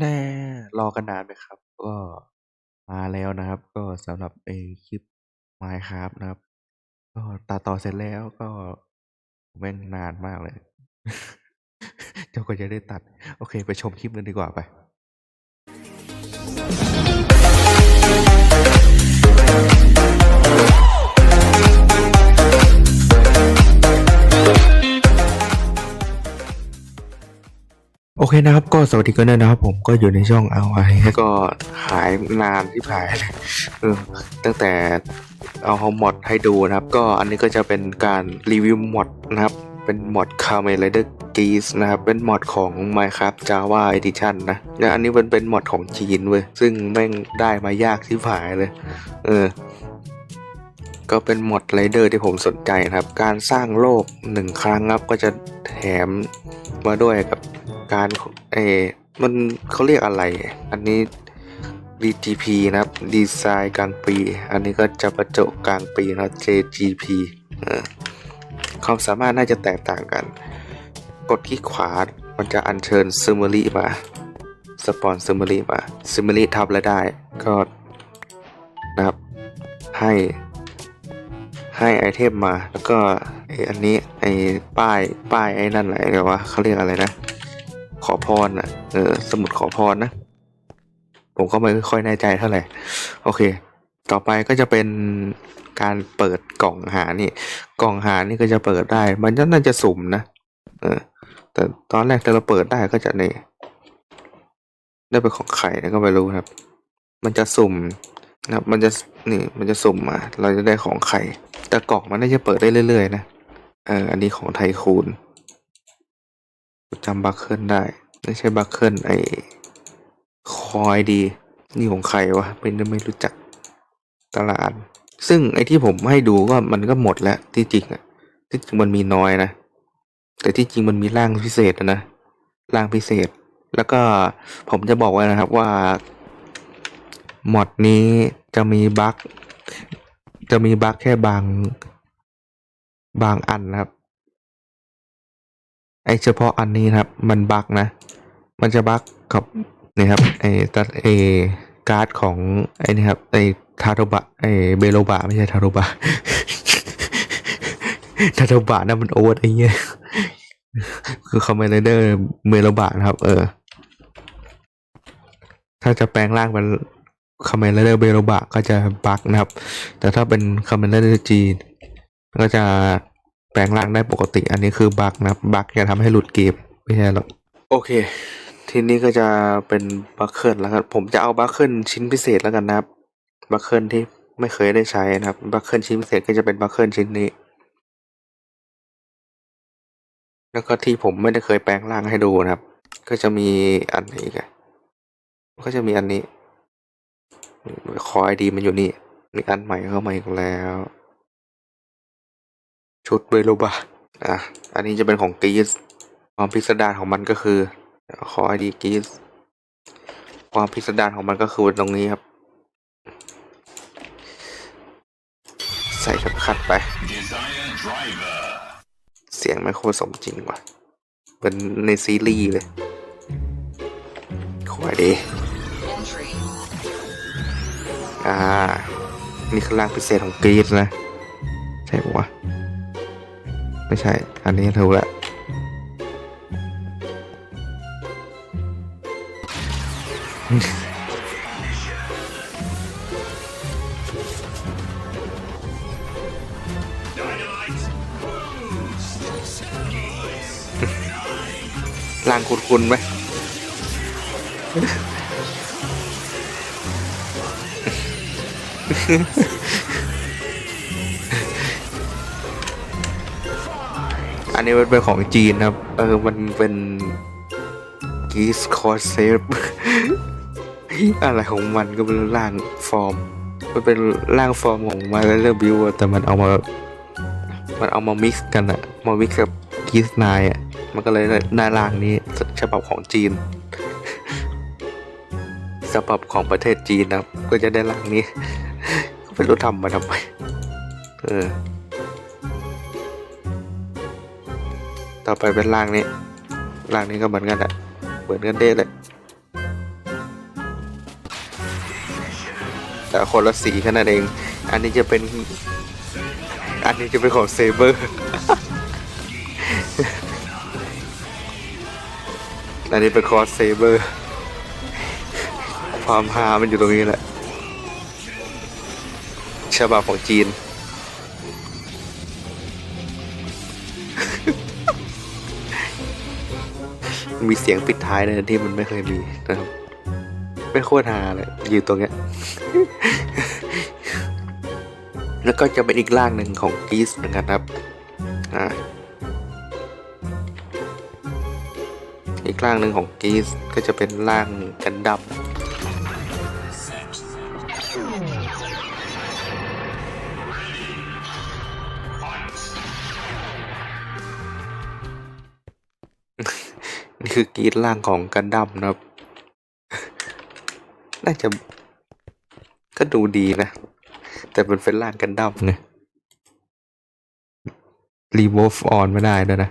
แน่ รอกันนานไหมครับ ก็มาแล้วนะครับ ก็สำหรับไอ้คลิป Minecraft นะครับ ก็ตัดต่อเสร็จแล้วก็แม่งนานมากเลย เจนกว่าจะได้ตัด โอเค ไปชมคลิปกันดีกว่าไป อเคนะครับก็สวัสดีกันด้วยนะครับผมก็อยู่ในช่องเอาไว้แล้วก็หายนานที่หายเลยเออตั้งแต่เอาเขามอดให้ดูนะครับ ก็อันนี้ก็จะเป็นการรีวิวมอดนะครับ เป็นมอด c a m e Rider Geese นะครับ เป็นมอดของ Minecraft Java Edition นะและอันนี้มันเป็นมอดของจีนเว้ยซึ่งแม่งได้มายากที่ผ่ายเลย เออ ก็เป็นหมดไรเดอร์ที่ผมสนใจนะครับ การสร้างโลกหนึ่งครั้งครับก็จะแถมมาด้วยกับการเอมันเขาเรียกอะไร อันนี้ DGP นะครับ ดีไซน์กลางปี อันนี้ก็จะประจบกลางปีนะ JGP เออความสามารถน่าจะแตกต่างกัน กดที่ขวา มันจะอัญเชิญซึม e รีมา สปอนซึม e รีมาซึม e รีทับแล้วได้ ก็นะครับให้ ให้ไอเทมมา แล้วก็ไออันนี้ไอป้ายป้ายไอ้นั่นอะไรเรียกว่าเขาเรียกอะไรนะ ขอพรอะเออสมุดขอพรนะ ผมก็ไม่ค่อยแน่ใจเท่าไหร่ โอเค ต่อไปก็จะเป็นการเปิดกล่องหานี่ กล่องหานี่ก็จะเปิดได้ มันน่าจะสุ่มนะเออ แต่ตอนแรกที่เราเปิดได้ก็จะนี่ได้เป็นของไข่ก็ไม่รู้ครับ มันจะสุ่มนะครับ มันจะ นี่มันจะสุ่มมา เราจะได้ของไข่ แต่กล่องมันน่าจะเปิดได้เรื่อยๆนะ เออ อันนี้ของไทคูนจำบัคเคิลได้ ไม่ใช่บัคเคิลไอคอยดี นี่ของใครวะ เป็นไม่รู้จักตลาด ซึ่งไอที่ผมให้ดูก็มันก็หมดแล้วที่จริงอะที่จริงมันมีน้อยนะ แต่ที่จริงมันมีร่างพิเศษนะนะร่างพิเศษ แล้วก็ผมจะบอกไว้นะครับว่า มอดนี้จะมีบั๊กจะมีบั๊กแค่บาง บางอันนะครับ ไอเฉพาะอันนี้ครับ มันบั๊กนะ มันจะบั๊กกับนี่ครับไอตัดไอการ์ดของไอนี่ครับไอทาโรบะไอเบโลบะไม่ใช่ทาโรบะทาโรบะนั่นมันโอเวอร์ไอเงี้ยคือคอมเมนเดอร์เมโลบะนะครับ เออ ถ้าจะแปลงร่างเป็น คอมเมนเดอร์เบโลบะก็จะบักนะครับ แต่ถ้าเป็นคอมเมนเดอร์จีนก็จะแปลงร่างได้ปกติ อันนี้คือบักนะบักจะทำให้หลุดเกมไม่ใช่หรอกโอเค ทีนี้ก็จะเป็นบัคเคิลแล้วครับผมจะเอาบัคเคิลชิ้นพิเศษแล้วกันนะครับบัคเคิลที่ไม่เคยได้ใช้นะครับบัคเคิลชิ้นพิเศษก็จะเป็นบัคเคิลชิ้นนี้ แล้วก็ที่ผมไม่ได้เคยแปลงร่างให้ดูนะครับ ก็จะมีอันนอีกันก็จะมีอันนี้ คอยดีมันอยู่นี่ มีอันใหม่เข้ามาอีกแล้ว ชุดเบโลบาอะ อันนี้จะเป็นของกรีซความพิสดารของมันก็คือขอไอดีกรีซความพิสดารของมันก็คือตรงนี้ครับ ใส่ข็มขัดไป เสียงไม่โคตรสมจริงว่ะเป็นในซีรีส์เลยขอไอดี อ่า นี่คือร่างพิเศษของกรีซนะ ใช่ปะวะ ไม่ใช่ อันนี้ถูกแล้วร่างคุ้นๆไหม อันนี้มันเป็นของจีนนะครับ เออ มันเป็นกีสคอร์เซฟอะไรของมันก็เป็นร่างฟอร์ม มันเป็นร่างฟอร์มของมาแล้วเลือบิวแต่มันเอามา มันเอามามิกซ์กันอะมามิกซ์กับกีสนายอะมันก็เลยได้หน้าร่างนี้ฉบับของจีนฉบับของประเทศจีนนะก็จะได้ร่างนี้ ไม่รู้ทำมาทำไม เออ ต่อไปเป็นล่างนี้ ล่างนี้ก็เหมือนกันแหละ เหมือนกันเด้เลย แต่คนละสีขนาดเอง อันนี้จะเป็น อันนี้จะเป็นของเซเบอร์อันนี้เป็นคอสเซเบอร์ ความฮามันอยู่ตรงนี้แหละ ฉบับของจีน มีเสียงปิดท้ายเลยที่มันไม่เคยมีนะครับไม่โคตรฮาเลยอยู่ตรงเนี้ย แล้วก็จะเป็นอีกร่างหนึ่งของกีสเหมือนกันครับอ่าอีกร่างหนึ่งของกีสก็จะเป็นร่างกันดับ คือกรีดร่างของกันดั้มนะครับ น่าจะก็ดูดีนะ แต่มันเป็นร่างกันดั้มไงรีโวฟออนไม่ได้ด้วยนะ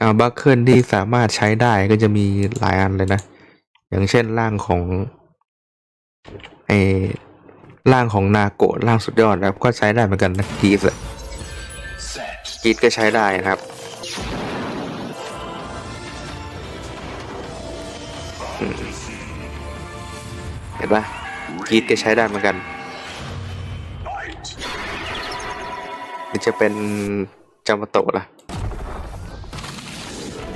อาบัคเคิลที่สามารถใช้ได้ก็จะมีหลายอันเลยนะ อย่างเช่นร่างของไอ้ร่างของนาโกะร่างสุดยอดนะครับ ก็ใช้ได้เหมือนกันนะกีสอะ กีสก็ใช้ได้นะครับ เห็นปะกีดก็ใช้ได้เหมือนกันหรือจะเป็นจามาโตะล่ะ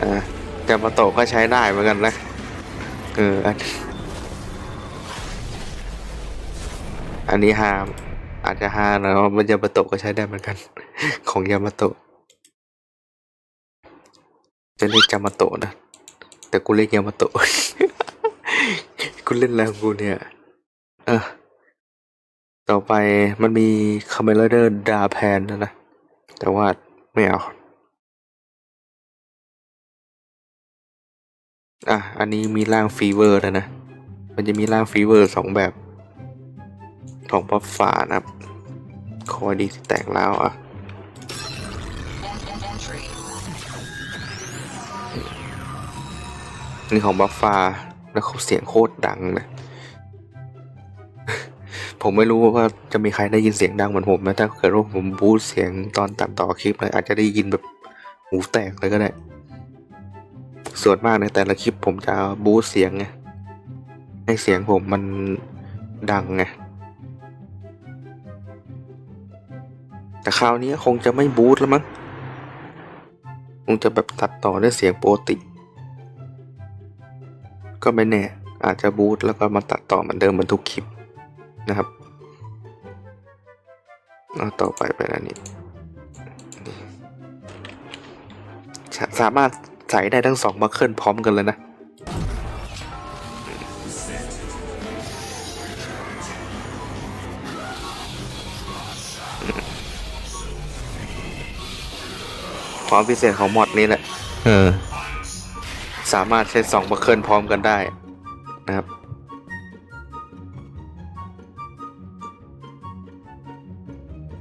อ่าจามาโตะก็ใช้ได้เหมือนกันนะเอออันอันนี้ฮาม อาจจะฮาหนะว่ามันยามาโตะก็ใช้ได้เหมือนกัน ของยามาโตะจะเรียกจามาโตะนะ แต่กูเรียกยามาโตะกูเล่นแล้วกูเนี่ย เออต่อไปมันมีคาเมลเดอร์ดาแพนนะนะ แต่ว่าไม่เอา อะ อันนี้มีร่างฟีเวอร์แล้วนะ มันจะมีร่างฟีเวอร์สองแบบ ของป๊อปฟ้านะครับ คอดีที่แตกแล้วอะนี่ของบัฟฟ้าแล้วเขาเสียงโคตรดังเลย ผมไม่รู้ว่าจะมีใครได้ยินเสียงดังเหมือนผมไหมถ้าเกิดว่าผมบูสเสียงตอนตัดต่อคลิปเลยอาจจะได้ยินแบบหูแตกเลยก็ได้ ส่วนมากในแต่ละคลิปผมจะบูสเสียงไงให้เสียงผมมันดังไง แต่คราวนี้คงจะไม่บูตแล้วมั้ง คงจะแบบตัดต่อด้วยเสียงโปกติ ก็ไม่แน่ อาจจะบูตแล้วก็มาตัดต่อเหมือนเดิมเหมือนทุกคลิปนะครับเอาต่อไปเป็นอันนี้สาสามารถใส่ได้ทั้งสองบัคเคิลพร้อมกันเลยนะ ความพิเศษของมอดนี้แหละ เออ สามารถใช้สองบัคเคิลพร้อมกันได้นะครับ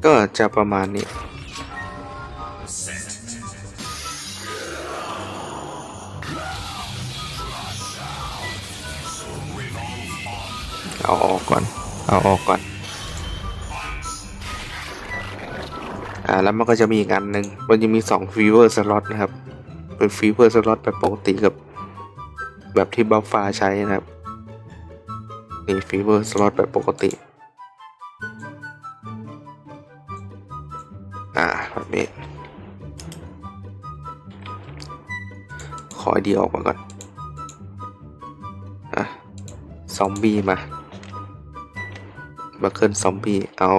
ก็จะประมาณนี้ เอาออกก่อน เอาออกก่อน อ่าแล้วมันก็จะมีอีกอันหนึ่งมันจะมีสองฟีเวอร์สล็อตนะครับ เป็นฟีเวอร์สล็อตแบบปกติกับ แบบที่บัฟฟ้าใช้นะครับนี่ฟีเวอร์สล็อตแบบปกติอ่าแบบนี้ขอไอเดียออกมาก่อนอะซอมบี้มาบัคเคิลซอมบี้เอา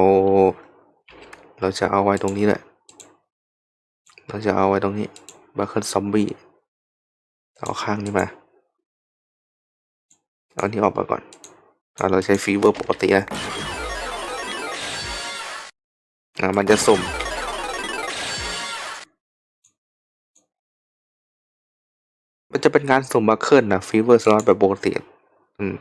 เราจะเอาไว้ตรงนี้แหละ เราจะเอาไว้ตรงนี้บัคเคิลซอมบี้เอาข้างนี้มา เอาอันนี้ออกมาก่อนเอาเราใช้ฟีเวอร์ปกตินะอ่ามันจะสุ่มมันจะเป็นงานสุ่มบัคเคิลนะฟีเวอร์สล็อตแบบปกติ อืม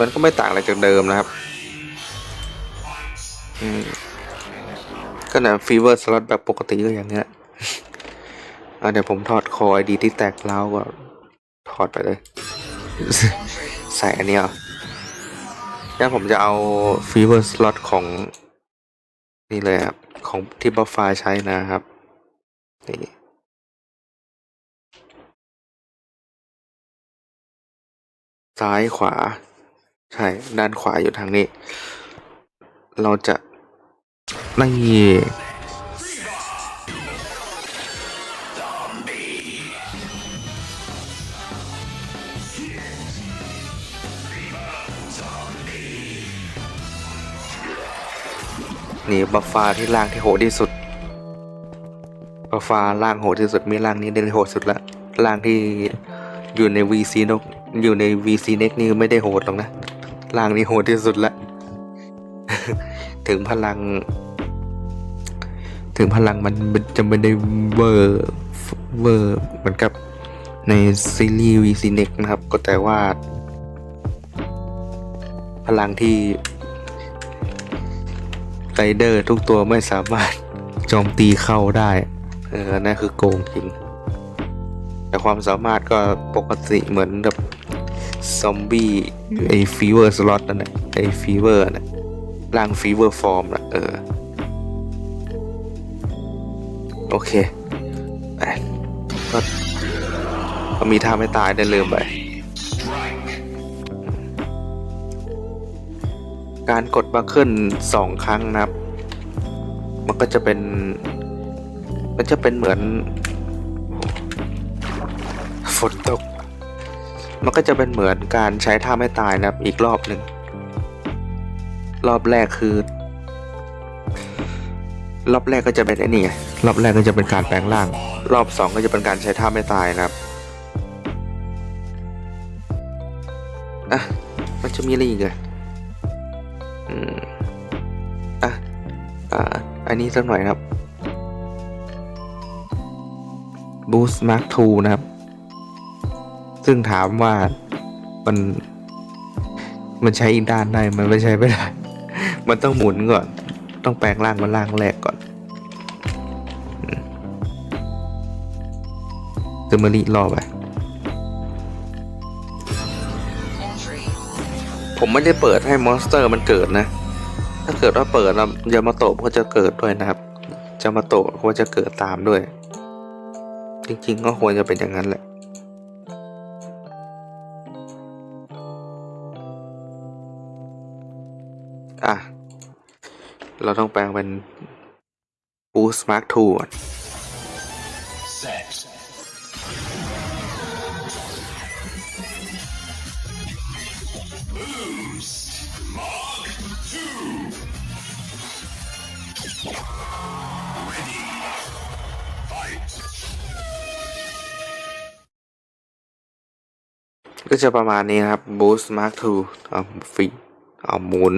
มันก็ไม่ต่างอะไรจากเดิมนะครับอืมก็นะฟีเวอร์สล็อตแบบปกติก็อย่างเงี้ยเดี๋ยวผมถอดคอไอดีที่แตกเล้าวก็ถอดไปเลย ใส่อันนี้ยเอาแล้วผมจะเอาฟีเวอร์สล็อตของ นี่เลยครับ ของที่บัฟฟ้าใช้นะครับ นี่ซ้ายขวา ใช่ ด้านขวาอยู่ทางนี้ เราจะนี่นี่บัฟฟ้าที่ล่างที่โหดที่สุดบัฟฟ้าล่างโหดที่สุด มีล่างนี้ได้โหดสุดละล่างที่อยู่ใน VC นกอยู่ใน VC Next นี่ไม่ได้โหดหรอกนะ ล่างนี้โหดที่สุดละ ถึงพลัง ถึงพลังมันจะไม่ได้เวอร์เวอร์เหมือนกับในซีรีส์ VC Next นะครับ ก็แต่ว่า พลังที่ไรเดอร์ทุกตัวไม่สามารถโจมตีเข้าได้ เออนั่นคือโกงจริง แต่ความสามารถก็ปกติเหมือนกับ ซอมบี้ไอฟีเวอร์สล็อตนั่นแหละไอฟีเวอร์นะร่างฟีเวอร์ฟอร์มนะเออ โอเคไปก็ก็มีท่าไม่ตายได้ลืมไป การกดบัคเคิลสองครั้งนะครับ มันก็จะเป็น มันจะเป็นเหมือนฝนตก มันก็จะเป็นเหมือนการใช้ท่าไม่ตายนะครับอีกรอบหนึ่งรอบแรกคือ รอบแรกก็จะเป็นไอ้นี่ไงรอบแรกก็จะเป็นการแปลงร่าง รอบสองก็จะเป็นการใช้ท่าไม่ตายนะครับอะมันจะมีอะไรอีกอะอืมอะอ่าอันนี้สักหน่อยนะครับ Boost Mark II นะครับ ซึ่งถามว่ามันมันใช้อีกด้านได้มันไม่ใช้ไม่ได้ มันต้องหมุนก่อน ต้องแปลงร่างมาร่างแรกก่อนเซอร์มารีรอไปผมไม่ได้เปิดให้มอนสเตอร์มันเกิดนะ ถ้าเกิดว่าเปิดแล้วยามาโตะก็จะเกิดด้วยนะครับยามาโตะก็จะเกิดตามด้วย จริงๆก็ควรจะเป็นอย่างนั้นแหละ เราต้องแปลงเป็น Boost Mark II ก่อนก็จะประมาณนี้นะครับ Boost Mark II เอาฟีเอาหมุน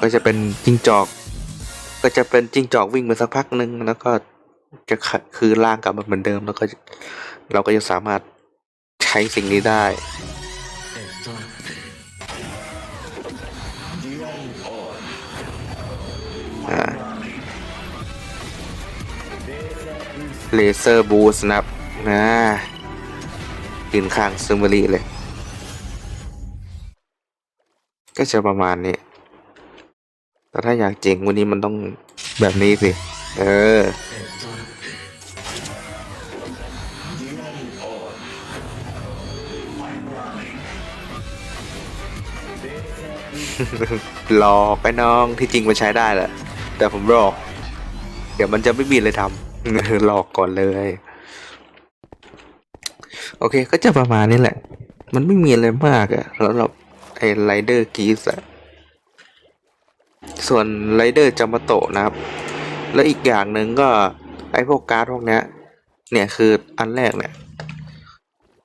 ก็จะเป็นจิ้งจอก ก็จะเป็นจิ้งจอกวิ่งไปสักพักหนึ่งแล้วก็จะคือร่างกลับมาเหมือนเดิมแล้วก็เราก็จะสามารถใช้สิ่งนี้ได้เลเซอร์บูสนะครับนะยืนข้างซึมบรีเลย ก็จะประมาณนี้ แต่ถ้าอยากเจ๋งวันนี้มันต้องแบบนี้สิ เออ หลอกไปน้องที่จริงมันใช้ได้แหละ แต่ผมหลอก เดี๋ยวมันจะไม่มีเลยทำหลอกก่อนเลย โอเคก็จะประมาณนี้แหละ มันไม่มีอะไรมากอะแล้วเราไอ้ไรเดอร์กีสอะ ส่วนไรเดอร์จามาโตะนะครับ แล้วอีกอย่างหนึ่งก็ไอ้พวกการ์ดพวกเนี้ย เนี่ยคืออันแรกเนี่ย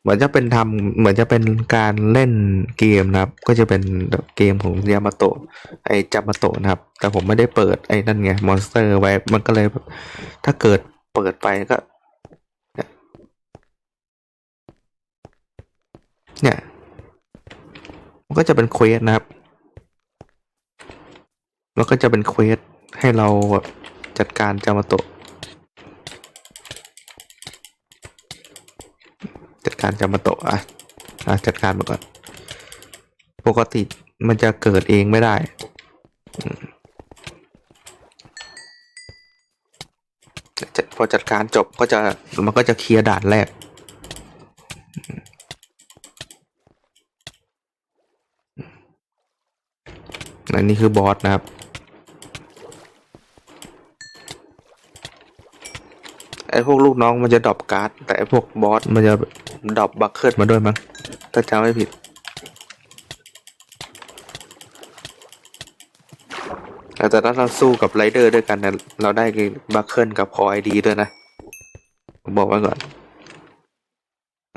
เหมือนจะเป็นทำเหมือนจะเป็นการเล่นเกมนะครับ ก็จะเป็นเกมของยามาโตะไอ้จามาโตะนะครับ แต่ผมไม่ได้เปิดไอ้นั่นไงมอนสเตอร์ไว้มันก็เลยถ้าเกิดเปิดไปก็ เนี่ย มันก็จะเป็นเควสนะครับ แล้วก็จะเป็นเควสให้เราแบบจัดการจามาโตะ จัดการจามาโตะอะอะจัดการมาก่อน ปกติมันจะเกิดเองไม่ได้ พอจัดการจบก็จะมันก็จะเคลียร์ด่านแรกอันนี้คือบอสนะครับ ไอพวกลูกน้องมันจะดรอปการ์ด แต่ไอพวกบอสมันจะดรอปบัคเคิลมาด้วยมั้งถ้าจำไม่ผิดแต่ถ้าเราสู้กับไรเดอร์ด้วยกันเนี่ยเราได้บัคเคิลกับคอไอดีด้วยนะผมบอกไว้ก่อน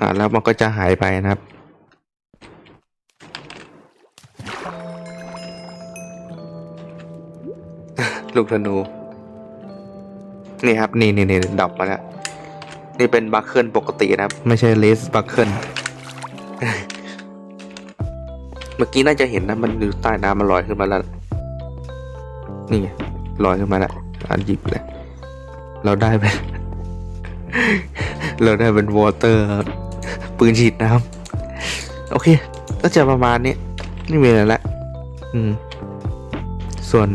อ่า แล้วมันก็จะหายไปนะครับลูกธนู นี่ครับนี่นี่นี่ดับมาแล้วนี่เป็นบัคเคิลปกตินะครับ ไม่ใช่เลสบัคเคิลเมื่อกี้น่าจะเห็นนะ มันอยู่ใต้น้ำมันลอยขึ้นมาแล้ว นี่ไงลอยขึ้นมาแล้วอันหยิบเลยเราได้เป็นเราได้เป็นวอเตอร์ครับปืนฉีดน้ำโอเค ก็จะประมาณนี้นี่มีอะไรละอืม ส่วน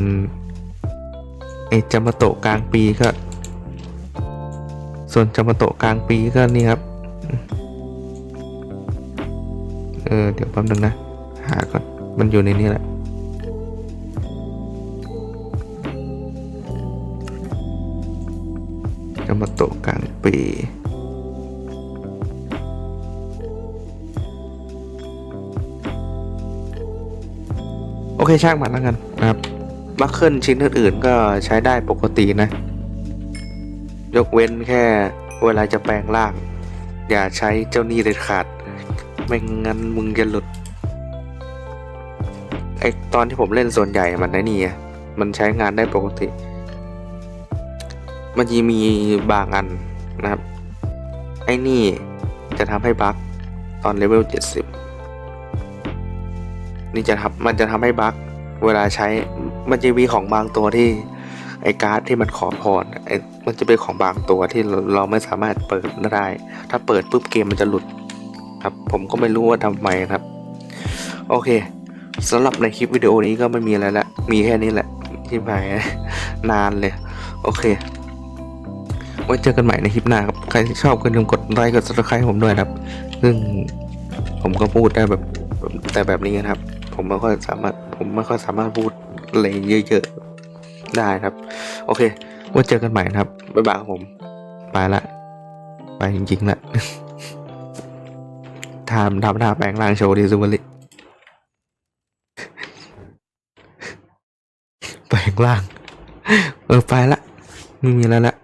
ไอ้จามาโตะกลางปีก็ ส่วนจามาโตะกลางปีก็นี่ครับ เออ เดี๋ยวแป๊บนึงนะ หาก่อน มันอยู่ในนี้แหละ จามาโตะกลางปีโอเคช่างมันแล้วกันนะครับบัคเคิลชิ้นอื่นๆก็ใช้ได้ปกตินะ ยกเว้นแค่เวลาจะแปลงร่าง อย่าใช้เจ้าหนี้เด็ดขาด ไม่งั้นมึงจะหลุดไอตอนที่ผมเล่นส่วนใหญ่มันไอ้นี่มันใช้งานได้ปกติ มันจะมีบางอันนะครับ ไอ้นี่จะทำให้บั๊กตอนเลเวล70 นี่จะทำมันจะทำให้บั๊กเวลาใช้มันจะมีของบางตัวที่ไอการ์ดที่มันขอพรไอ มันจะเป็นของบางตัวที่เราไม่สามารถเปิดได้ ถ้าเปิดปุ๊บเกมมันจะหลุดครับ ผมก็ไม่รู้ว่าทำไมครับ โอเคสำหรับในคลิปวิดีโอนี้ก็ไม่มีอะไรละ มีแค่นี้แหละที่หมายนานเลย โอเค ไว้เจอกันใหม่ในคลิปหน้าครับ ใครที่ชอบก็อย่าลืมกดไลค์กด subscribe ให้ผมด้วยครับ ซึ่งผมก็พูดได้แบบแต่แบบนี้นะครับ ผมไม่ค่อยสามารถผมไม่ค่อยสามารถพูดอะไรเยอะๆได้ครับ โอเค ไว้เจอกันใหม่นะครับ บ๊ายบายครับผม ไปละ ไปจริงๆละทำทำท่าแปลงร่างโชว์ดิซูเบอริแปลงร่าง เออไปละ ไม่มีแล้วละ